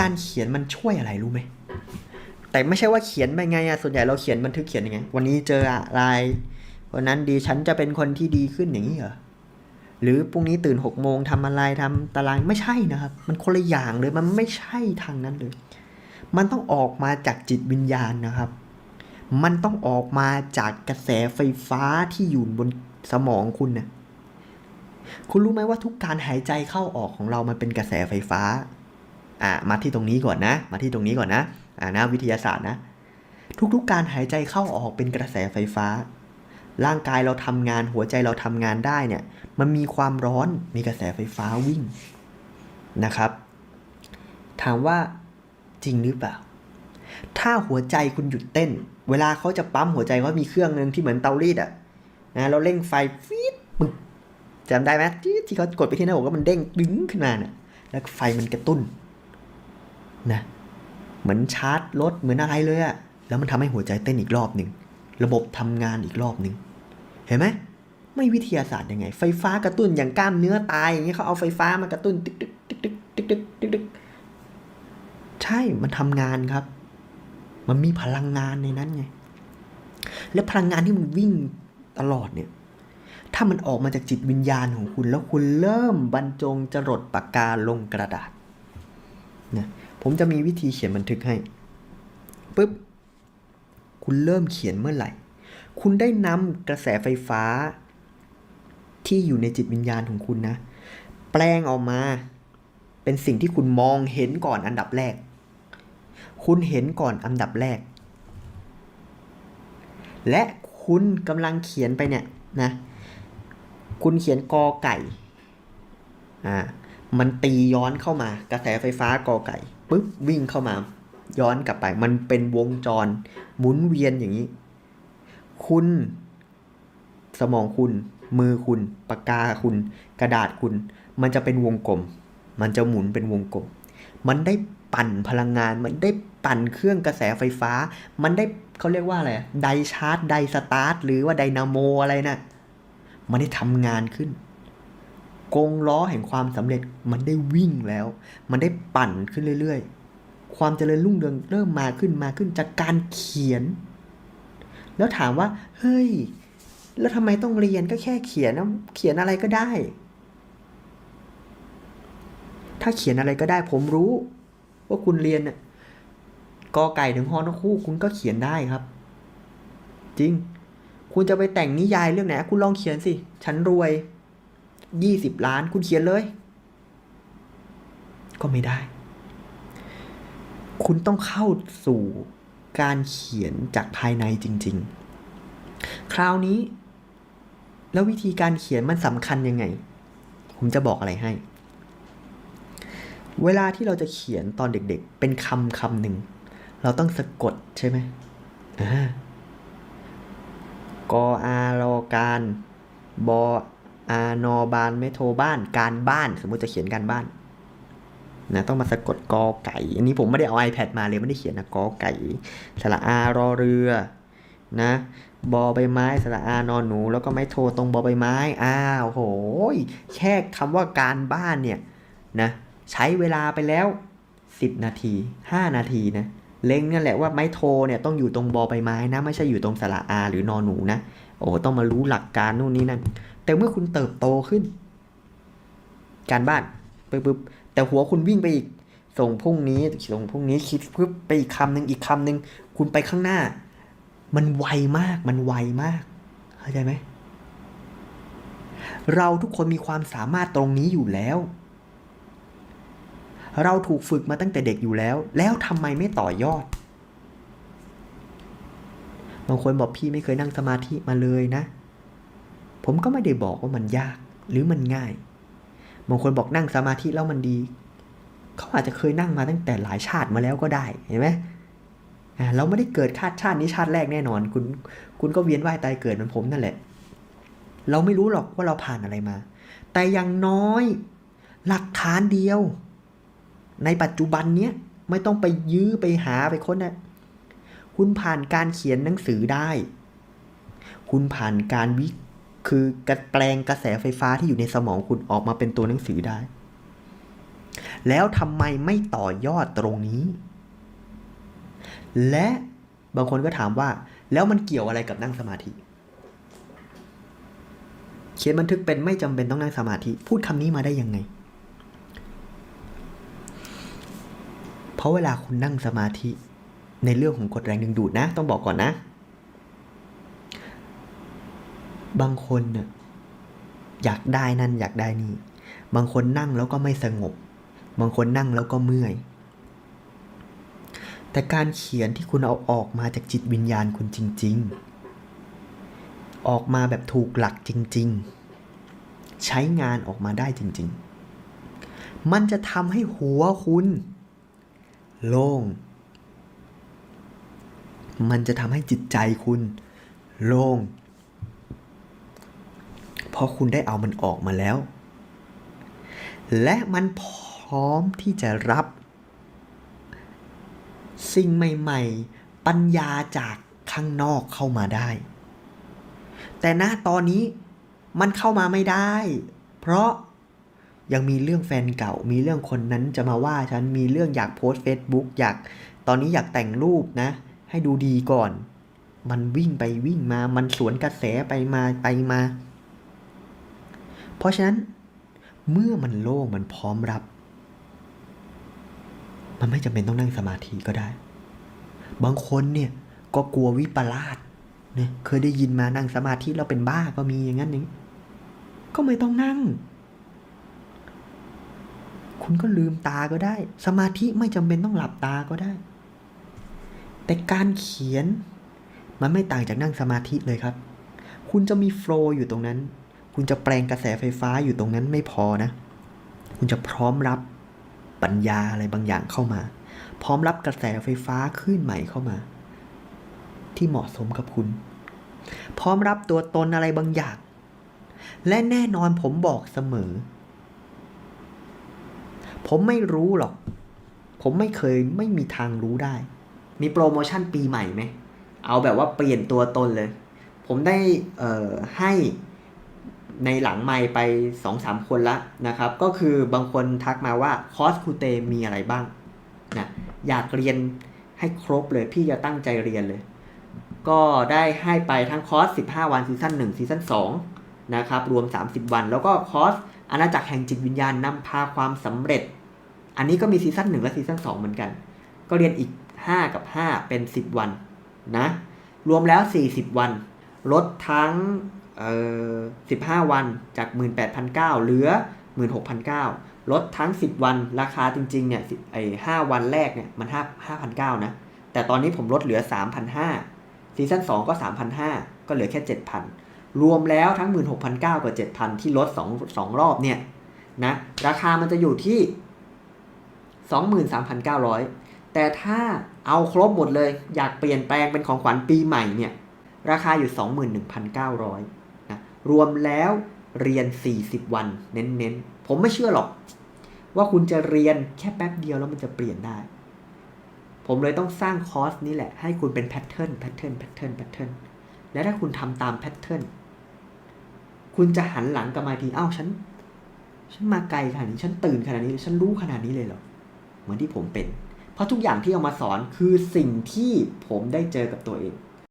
การเขียนมันช่วยอะไรรู้ไหม แต่ไม่ใช่ว่าเขียนไปไงอะส่วนใหญ่เราเขียนบันทึกเขียนยังไง วันนี้เจออะไรวันนั้นดีฉันจะเป็นคนที่ดีขึ้นอย่างนี้เหรอ หรือพรุ่งนี้ตื่นหกโมงทำอะไรทำตารางไม่ใช่นะครับ มันคนละอย่างเลย มันไม่ใช่ทางนั้นเลย มันต้องออกมาจากจิตวิญญาณนะครับ มันต้องออกมาจากกระแสไฟฟ้าที่อยู่บนสมองคุณนะคุณรู้ไหมว่าทุกการหายใจเข้าออกของเรามันเป็นกระแสไฟฟ้า อ่ามาที่ตรงนี้ก่อนนะ มาที่ตรงนี้ก่อนนะอ่านะวิทยาศาสตร์นะ ทุกๆการหายใจเข้าออกเป็นกระแสไฟฟ้า ร่างกายเราทำงานหัวใจเราทำงานได้เนี่ยมันมีความร้อนมีกระแสไฟฟ้าวิ่งนะครับ ถามว่าจริงหรือเปล่า ถ้าหัวใจคุณหยุดเต้น เวลาเขาจะปั๊มหัวใจเขามีเครื่องหนึ่งที่เหมือนเตารีดอะนะเราเร่งไฟฟีดปึ๊บจำได้ไหมที่เขากดไปที่หน้าอกแล้วมันเด้งดึงขึ้นมาเนี่ยแล้วไฟมันกระตุ้น นะเหมือนชาร์จรถเหมือนอะไรเลยอะแล้วมันทำให้หัวใจเต้นอีกรอบหนึ่งระบบทำงานอีกรอบหนึ่งเห็นไหมไม่วิทยาศาสตร์ยังไง ไฟฟ้ากระตุ้นอย่างกล้ามเนื้อตายอย่างเงี้ยเขาเอาไฟฟ้ามากระตุ้นติ๊กติ๊กติ๊กติ๊กติ๊กติ๊กติ๊กติ๊กใช่มันทำงานครับ มันมีพลังงานในนั้นไงและพลังงานที่มันวิ่งตลอดเนี่ยถ้ามันออกมาจากจิตวิญญาณของคุณแล้วคุณเริ่มบรรจงจรดปากกาลงกระดาษ ผมจะมีวิธีเขียนบันทึกให้ปุ๊บคุณเริ่มเขียนเมื่อไหร่ คุณได้นำกระแสไฟฟ้า ที่อยู่ในจิตวิญญาณของคุณนะ แปลงออกมา เป็นสิ่งที่คุณมองเห็นก่อนอันดับแรก คุณเห็นก่อนอันดับแรก และคุณกำลังเขียนไปเนี่ยนะ คุณเขียนกอไก่ อ่า มันตีย้อนเข้ามากระแสไฟฟ้ากอไก่ปุ๊บวิ่งเข้ามา ย้อนกลับไป มันเป็นวงจร หมุนเวียนอย่างนี้ คุณสมองคุณ มือคุณ ปากกาคุณ กระดาษคุณ มันจะเป็นวงกลม มันจะหมุนเป็นวงกลม มันได้ปั่นพลังงาน มันได้ปั่นเครื่องกระแสไฟฟ้า มันได้เขาเรียกว่าอะไรไดชาร์จไดสตาร์ทหรือว่าไดนาโมอะไรนะ่ะมันได้ทำงานขึ้น กงล้อแห่งความสำเร็จมันได้วิ่งแล้ว มันได้ปั่นขึ้นเรื่อยๆ ความเจริญรุ่งเรืองเริ่มมาขึ้นมาขึ้นจากการเขียน แล้วถามว่า เฮ้ย แล้วทำไมต้องเรียนก็แค่เขียนนะเขียนอะไรก็ได้ ถ้าเขียนอะไรก็ได้ ผมรู้ ว่าคุณเรียนน่ะกอไก่ถึงฮอนกคู่ คุณก็เขียนได้ครับ จริง คุณจะไปแต่งนิยายเรื่องไหนคุณลองเขียนสิ ฉันรวย ยี่สิบล้านคุณเขียนเลย ก็ไม่ได้ คุณต้องเข้าสู่การเขียนจากภายในจริง ๆ คราวนี้ แล้ววิธีการเขียนมันสำคัญยังไง ผมจะบอกอะไรให้ เวลาที่เราจะเขียนตอนเด็กๆ เป็นคำคำหนึ่ง เราต้องสะกดใช่ไหมอ่ากออารอการบอ อานอบานไม่โทบ้าน การบ้านสมมุติจะเขียนการบ้านนะต้องมาสะกดกอไก่ อันนี้ผมไม่ได้เอา iPad มาเลยไม่ได้เขียนนะกอไก่สระอารอเรือนะบอใบไม้สระอานอนหนู แล้วก็ไม่โทตรงบอใบไม้อ้าวโหยแค่คำว่าการบ้านเนี่ยนะใช้เวลาไปแล้ว 10 นาที 5 นาทีนะเล็งนั่นแหละว่าไม้โทเนี่ยต้องอยู่ตรงบอใบไม้นะ ไม่ใช่อยู่ตรงสระอาหรือนอนหนูนะโอ้ต้องมารู้หลักการนู่นนี่นั่น แต่เมื่อคุณเติบโตขึ้น การบ้านปึ๊บแต่หัวคุณวิ่งไปอีก ส่งพรุ่งนี้ส่งพรุ่งนี้คิดปึ๊บไปอีกคำหนึ่งอีกคำหนึ่งคุณไปข้างหน้า มันไวมากมันไวมากเข้าใจไหมเราทุกคนมีความสามารถตรงนี้อยู่แล้ว เราถูกฝึกมาตั้งแต่เด็กอยู่แล้ว แล้วทำไมไม่ต่อยอด บางคนบอกพี่ไม่เคยนั่งสมาธิมาเลยนะ ผมก็ไม่ได้บอกว่ามันยากหรือมันง่าย บางคนบอกนั่งสมาธิแล้วมันดี เขาอาจจะเคยนั่งมาตั้งแต่หลายชาติมาแล้วก็ได้ เห็นไหมเราไม่ได้เกิดคาดชาตินี้ชาติแรกแน่นอน คุณ คุณก็เวียนว่ายตายเกิดเหมือนผมนั่นแหละ เราไม่รู้หรอกว่าเราผ่านอะไรมา แต่อย่างน้อย หลักฐานเดียว ในปัจจุบันเนี้ยไม่ต้องไปยื้อไปหาไปค้นนะคุณผ่านการเขียนหนังสือได้ คุณผ่านการวิ คือการแปลงกระแสไฟฟ้าที่อยู่ในสมองคุณออกมาเป็นตัวหนังสือได้ แล้วทำไมไม่ต่อยอดตรงนี้ และบางคนก็ถามว่า แล้วมันเกี่ยวอะไรกับนั่งสมาธิ เขียนบันทึกเป็นไม่จำเป็นต้องนั่งสมาธิ พูดคำนี้มาได้ยังไง เพราะเวลาคุณนั่งสมาธิในเรื่องของกฎแรงดึงดูดนะ ต้องบอกก่อนนะ บางคนเนี่ยอยากได้นั่นอยากได้นี่ บางคนนั่งแล้วก็ไม่สงบ บางคนนั่งแล้วก็เมื่อย แต่การเขียนที่คุณเอาออกมาจากจิตวิญญาณคุณจริง ๆ ออกมาแบบถูกหลักจริง ๆ ใช้งานออกมาได้จริง ๆ มันจะทำให้หัวคุณ โล่ง มันจะทำให้จิตใจคุณ โล่ง ราะคุณได้เอามันออกมาแล้ว และมันพร้อมที่จะรับ สิ่งใหม่ๆ ปัญญาจากข้างนอกเข้ามาได้ แต่ณตอนนี้มันเข้ามาไม่ได้ เพราะยังมีเรื่องแฟนเก่า มีเรื่องคนนั้นจะมาว่าฉัน มีเรื่องอยากโพสต์ Facebook อยาก ตอนนี้อยากแต่งรูปนะ ให้ดูดีก่อน มันวิ่งไปวิ่งมา มันสวนกระแสไปมาไปมา เพราะฉะนั้นเมื่อมันโล่งมันพร้อมรับ มันไม่จำเป็นต้องนั่งสมาธิก็ได้ บางคนเนี่ยก็กลัววิปลาสเนี่ยเคยได้ยินมานั่งสมาธิแล้วเป็นบ้าก็มีอย่างนั้นอย่างก็ไม่ต้องนั่ง คุณก็ลืมตาก็ได้ สมาธิไม่จำเป็นต้องหลับตาก็ได้ แต่การเขียนมันไม่ต่างจากนั่งสมาธิเลยครับ คุณจะมีโฟล์อยู่ตรงนั้น คุณจะแปลงกระแสไฟฟ้าอยู่ตรงนั้นไม่พอนะ คุณจะพร้อมรับปัญญาอะไรบางอย่างเข้ามา พร้อมรับกระแสไฟฟ้าคลื่นใหม่เข้ามา ที่เหมาะสมกับคุณ พร้อมรับตัวตนอะไรบางอย่าง และแน่นอนผมบอกเสมอ ผมไม่รู้หรอก ผมไม่เคยไม่มีทางรู้ได้ มีโปรโมชั่นปีใหม่ไหม เอาแบบว่าเปลี่ยนตัวตนเลย ผมได้ให้ ในหลังไมค์ไปสองสามคนละนะครับ ก็คือบางคนทักมาว่าคอร์สครูเตมีอะไรบ้างนะอยากเรียนให้ครบเลยพี่จะตั้งใจเรียนเลย ก็ได้ให้ไปทั้งคอร์ส 15 วันซีซั่น1ซีซั่น2นะครับรวม 30 วัน แล้วก็คอร์สอาณาจักรแห่งจิตวิญญาณนำพาความสำเร็จ อันนี้ก็มีซีซั่น1และซีซั่น2เหมือนกัน ก็เรียนอีก 5 กับ 5 เป็น 10 วันนะรวมแล้ว 40 วันลดทั้ง เออ15 วันจาก 18,900เหลือ 16,900ลดทั้ง 10 วันราคาจริงๆเนี่ยไอ้5วันแรกเนี่ยมัน5 5,900นะแต่ตอนนี้ผมลดเหลือ 3,500ซีซั่น2ก็ 3,500 ก็เหลือแค่ 7,000 รวมแล้วทั้ง 16,900 กับ 7,000 ที่ลด2 2รอบเนี่ยนะราคามันจะอยู่ที่ 23,900 แต่ถ้าเอาครบหมดเลยอยากเปลี่ยนแปลงเป็นของขวัญปีใหม่เนี่ยราคาอยู่ 21,900นะ รวมแล้วเรียน 40 วัน เน้นๆ ผมไม่เชื่อหรอก ว่าคุณจะเรียนแค่แป๊บเดียวแล้วมันจะเปลี่ยนได้ ผมเลยต้องสร้างคอร์สนี้แหละ ให้คุณเป็นแพทเทิร์นแพทเทิร์นแพทเทิร์นแพทเทิร์นและถ้าคุณทำตามแพทเทิร์นคุณจะหันหลังกลับมาทีอ้าวฉัน ฉันมาไกลขนาดนี้ ฉันตื่นขนาดนี้ ฉันรู้ขนาดนี้เลยเหรอ เหมือนที่ผมเป็น เพราะทุกอย่างที่เอามาสอนคือสิ่งที่ผมได้เจอกับตัวเอง